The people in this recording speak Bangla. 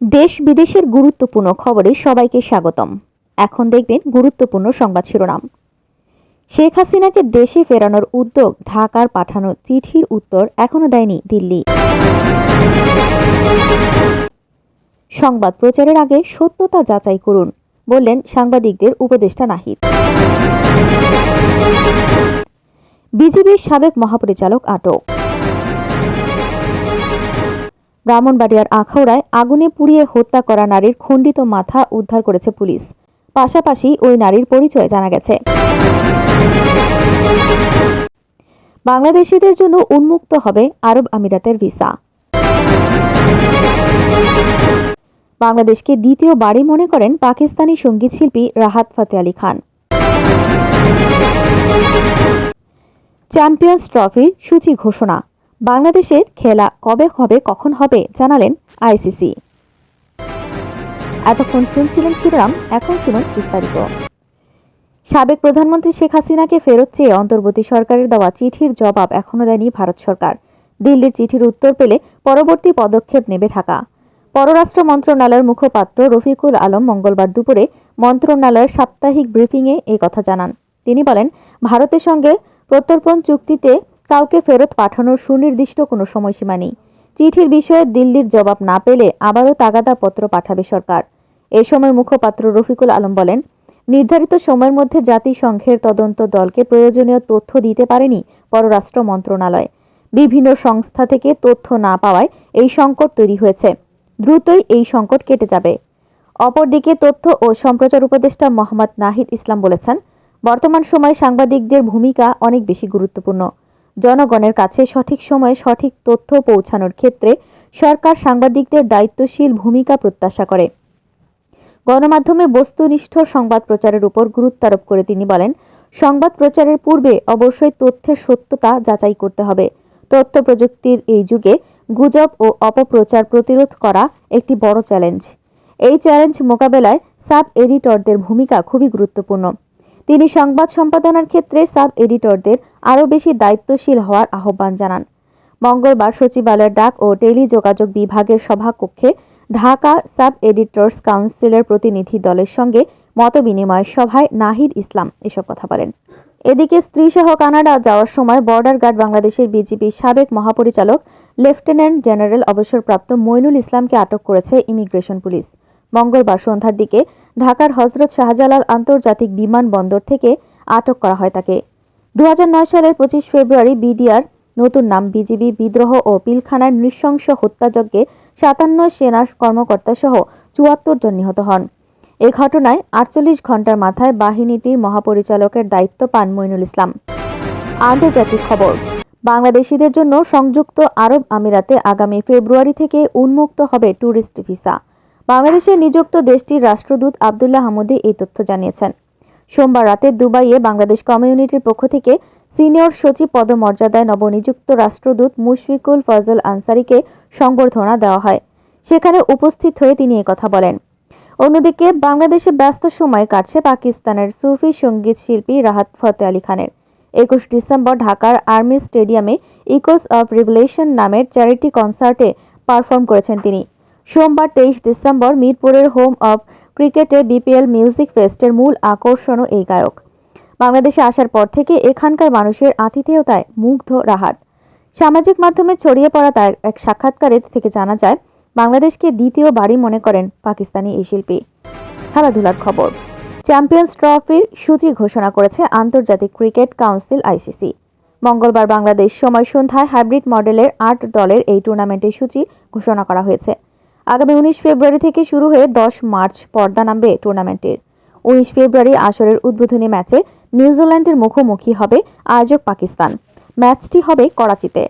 দেশ বিদেশের গুরুত্বপূর্ণ খবরে সবাইকে স্বাগতম। এখন দেখবেন গুরুত্বপূর্ণ সংবাদ শিরোনাম। শেখ হাসিনাকে দেশে ফেরানোর উদ্যোগ ঢাকার পাঠানো চিঠির উত্তর এখনও দেয়নি দিল্লি। সংবাদ প্রচারের আগে সত্যতা যাচাই করুন, বললেন সাংবাদিকদের উপদেষ্টা নাহিদ। বিজেপির সাবেক মহাপরিচালক আটক। ব্রাহ্মণবাড়িয়ার আখাউড়ায় আগুনে পুড়িয়ে হত্যা করা নারীর খণ্ডিত মাথা উদ্ধার করেছে পুলিশ। পাশাপাশি ওই নারীর পরিচয় জানা গেছে। বাংলাদেশিদের জন্য উন্মুক্ত হবে আরব আমিরাতের ভিসা। বাংলাদেশকে দ্বিতীয় বাড়ি মনে করেন পাকিস্তানি সংগীত শিল্পী রাহাত ফাতে আলী খান। চ্যাম্পিয়ন্স ট্রফির সূচি ঘোষণা। বাংলাদেশের খেলা কবে হবে, কখন হবে জানালেন আইসিসি। এতক্ষণ শুনছিলেন শিবরাম এখন শুনুন বিস্তারিত। সাবেক প্রধানমন্ত্রী শেখ হাসিনাকে ফেরত চেয়ে অন্তর্বর্তী সরকারের দেওয়া চিঠির জবাব এখনও দেয়নি ভারত সরকার। দিল্লির চিঠির উত্তর পেলে পরবর্তী পদক্ষেপ নেবে ঢাকা। পররাষ্ট্র মন্ত্রণালয়ের মুখপাত্র রফিকুল আলম মঙ্গলবার দুপুরে মন্ত্রণালয়ের সাপ্তাহিক ব্রিফিংয়ে এই কথা জানান। তিনি বলেন, ভারতের সঙ্গে প্রত্যর্পণ চুক্তিতে কাউকে ফেরত পাঠানোর সুনির্দিষ্ট কোনো সময়সীমা নেই। চিঠির বিষয়ে দিল্লির জবাব না পেলে আবারও তাগাদা পত্র পাঠাবে সরকার। এ সময় মুখপাত্র রফিকুল আলম বলেন, নির্ধারিত সময়ের মধ্যে জাতিসংঘের তদন্ত দলকে প্রয়োজনীয় তথ্য দিতে পারেনি পররাষ্ট্র মন্ত্রণালয়। বিভিন্ন সংস্থা থেকে তথ্য না পাওয়ায় এই সংকট তৈরি হয়েছে। দ্রুতই এই সংকট কেটে যাবে। অপরদিকে তথ্য ও সম্প্রচার উপদেষ্টা মোহাম্মদ নাহিদ ইসলাম বলেছেন, বর্তমান সময়ে সাংবাদিকদের ভূমিকা অনেক বেশি গুরুত্বপূর্ণ। জনগণের কাছে সঠিক সময়ে সঠিক তথ্য পৌঁছানোর ক্ষেত্রে সরকার সাংবাদিকদের দায়িত্বশীল ভূমিকা প্রত্যাশা করে। গণমাধ্যমে বস্তুনিষ্ঠ সংবাদ প্রচারের উপর গুরুত্ব আরোপ করে তিনি বলেন, সংবাদ প্রচারের পূর্বে অবশ্যই তথ্যের সত্যতা যাচাই করতে হবে। তথ্য প্রযুক্তির এই যুগে গুজব ও অপপ্রচার প্রতিরোধ করা একটি বড় চ্যালেঞ্জ। এই চ্যালেঞ্জ মোকাবেলায় সাব এডিটরদের ভূমিকা খুবই গুরুত্বপূর্ণ। তিনি সংবাদ সম্পাদনার ক্ষেত্রে সাব এডিটরদের আরও বেশি দায়িত্বশীল হওয়ার আহ্বান জানান। মঙ্গলবার সচিবালয়ের ডাক ও টেলিযোগাযোগ বিভাগের সভাকক্ষে ঢাকা সাব এডিটর্স কাউন্সিলের প্রতিনিধি দলের সঙ্গে মতবিনিময় সভায় নাহিদ ইসলাম এসব কথা বলেন। এদিকে স্ত্রীসহ কানাডা যাওয়ার সময় বর্ডার গার্ড বাংলাদেশের বিজিবির সাবেক মহাপরিচালক লেফটেন্যান্ট জেনারেল অবসরপ্রাপ্ত মইনুল ইসলামকে আটক করেছে ইমিগ্রেশন পুলিশ। মঙ্গলবার সন্ধ্যার দিকে ঢাকার হজরত শাহজালাল আন্তর্জাতিক বিমানবন্দর থেকে আটক করা হয় তাকে। দু হাজার নয় সালের পঁচিশ ফেব্রুয়ারি বিডিআর নতুন নাম বিজিবি, বিদ্রোহ ও পিলখানার নৃশংস হত্যাযজ্ঞে সাতান্ন সেনা কর্মকর্তা সহ চুয়াত্তর জন নিহত হন। এ ঘটনায় আটচল্লিশ ঘণ্টার মাথায় বাহিনীটির মহাপরিচালকের দায়িত্ব পান মইনুল ইসলাম। আন্তর্জাতিক খবর, বাংলাদেশিদের জন্য সংযুক্ত আরব আমিরাতে আগামী ফেব্রুয়ারি থেকে উন্মুক্ত হবে ট্যুরিস্ট ভিসা। বাংলাদেশে নিযুক্ত দেশটির রাষ্ট্রদূত আবদুল্লাহ হামুদি এই তথ্য জানিয়েছেন। সোমবার রাতে দুবাইয়ে বাংলাদেশ কমিউনিটির পক্ষ থেকে সিনিয়র সচিব পদমর্যাদায় নবনিযুক্ত রাষ্ট্রদূত মুশফিকুল ফজল আনসারিকে সংবর্ধনা দেওয়া হয়। সেখানে উপস্থিত হয়ে তিনি কথা বলেন। অন্যদিকে বাংলাদেশে ব্যস্ত সময় কাটছে পাকিস্তানের সুফি সংগীত শিল্পী রাহাত ফতে আলী খানের। একুশ ডিসেম্বর ঢাকার আর্মি স্টেডিয়ামে ইকোস অফ রিভলেশন নামের চ্যারিটি কনসার্টে পারফর্ম করেছেন তিনি। সোমবার তেইশ ডিসেম্বর মিরপুরের হোম অব ক্রিকেটে বিপিএল মিউজিক ফেস্টের মূল আকর্ষণও এই গায়ক। বাংলাদেশে আসার পর থেকে এখানকার মানুষের আতিথেয়তায় মুগ্ধ রাহাত। সামাজিক মাধ্যমে ছড়িয়ে পড়া তার এক সাক্ষাৎকারে থেকে জানা যায়, বাংলাদেশকে দ্বিতীয় বাড়ি মনে করেন পাকিস্তানি এই শিল্পী। খেলাধুলার খবর। চ্যাম্পিয়ন্স ট্রফির সূচি ঘোষণা করেছে আন্তর্জাতিক ক্রিকেট কাউন্সিল আইসিসি। মঙ্গলবার বাংলাদেশ সময় সন্ধ্যায় হাইব্রিড মডেলের আট দলের এই টুর্নামেন্টের সূচি ঘোষণা করা হয়েছে। আগামী উনিশ ফেব্রুয়ারি থেকে শুরু হয়ে দশ মার্চ পর্দা নামবে টুর্নামেন্টের। উনিশ ফেব্রুয়ারি আসরের উদ্বোধনী ম্যাচে নিউজিল্যান্ডের মুখোমুখি হবে আয়োজক পাকিস্তান। ম্যাচটি হবে করাচিতে।